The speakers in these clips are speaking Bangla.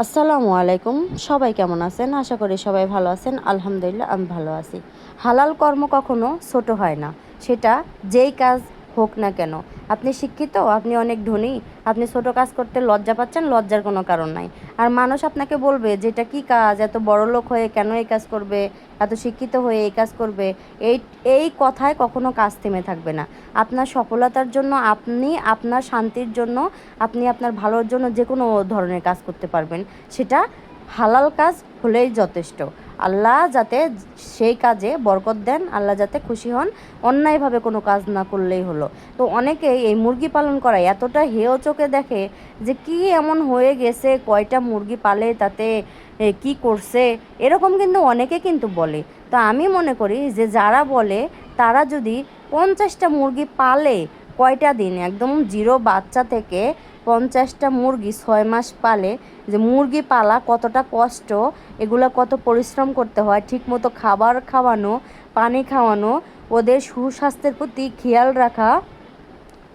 আসসালামু আলাইকুম। সবাই কেমন আছেন? আশা করি সবাই ভালো আছেন। আলহামদুলিল্লাহ, আমি ভালো আছি। হালাল কর্ম কখনো ছোট হয় না। সেটা যেই কাজ হোক না কেন। আপনি শিক্ষিত, আপনি অনেক ধনী, আপনি ছোট কাজ করতে লজ্জা পাচ্ছেন, লজ্জার কোনো কারণ নাই। আর মানুষ আপনাকে বলবে যে, এটা কী কাজ? এত বড় লোক হয়ে কেন এই কাজ করবে? এত শিক্ষিত হয়ে এই কাজ করবে? এই এই কথায় কখনো কাজ থেমে থাকবে না। আপনার সফলতার জন্য আপনি, আপনার শান্তির জন্য আপনি আপনার ভালোর জন্য যে কোনো ধরনের কাজ করতে পারবেন। সেটা হালাল কাজ হলেই যথেষ্ট। আল্লাহ যাতে সেই কাজে বরকত দেন, আল্লাহ যাতে খুশি হন, অন্যায়ভাবে কোনো কাজ না করলেই হলো। তো অনেকেই এই মুরগি পালন করা এতটা হেয় চোখে দেখে যে কি এমন হয়ে গেছে, কয়টা মুরগি পালে, তাতে কি করছে, এরকম কিন্তু অনেকে কিন্তু বলে। তো আমি মনে করি যে যারা বলে, তারা যদি পঞ্চাশটা মুরগি পালে কয়টা দিন? একদম জিরো বাচ্চা থেকে পঞ্চাশটা মুরগি ছয় মাস পালে যে মুরগি পালা কতটা কষ্ট, এগুলো কত পরিশ্রম করতে হয়, ঠিকমতো খাবার খাওয়ানো, পানি খাওয়ানো, ওদের সুস্বাস্থ্যের প্রতি খেয়াল রাখা,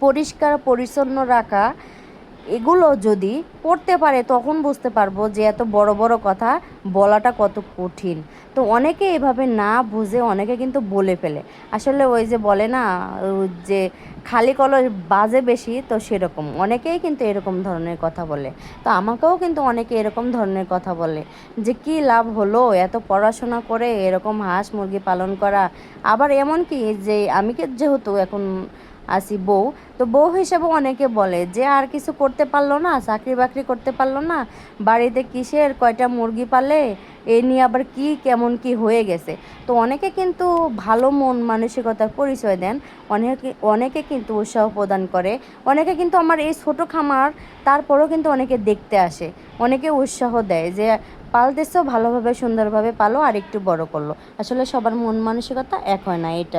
পরিষ্কার পরিচ্ছন্ন রাখা এগুলো যদি পড়তে পারে, তখন বুঝতে পারব যে এত বড় বড় কথা বলাটা কত কঠিন। তো অনেকে এভাবে না বুঝে অনেকে কিন্তু বলে ফেলে। আসলে ওই যে বলে না যে খালি কলস বাজে বেশি, তো সেরকম। অনেকেই কিন্তু এরকম ধরনের কথা বলে। তো আমাকেও কিন্তু অনেকে এরকম ধরনের কথা বলে যে, কি লাভ হলো? এত পড়াশোনা করে এরকম হাঁস মুরগি পালন করা। আবার এমন কি যে, আমি যেহেতু এখন আসি বউ। তো বউ হিসেবে অনেকে বলে যে, আর কিছু করতে পারল না, চাকরি বাকরি করতে পারল না, বাড়িতে কিসের, কয়টা মুরগি পালে, এ নিয়ে আবার কি, কেমন কি হয়ে গেছে? তো অনেকে কিন্তু ভালো মন, মানসিকতার পরিচয় দেন, অনেকে অনেকে কিন্তু উৎসাহ প্রদান করে, অনেকে কিন্তু আমার এই ছোটো খামার, তারপরেও কিন্তু অনেকে দেখতে আসে, অনেকে উৎসাহ দেয় যে পালতেছেও ভালোভাবে, সুন্দরভাবে পালো আর একটু বড় করল। আসলে সবার মন, মানসিকতা এক হয় না, এটা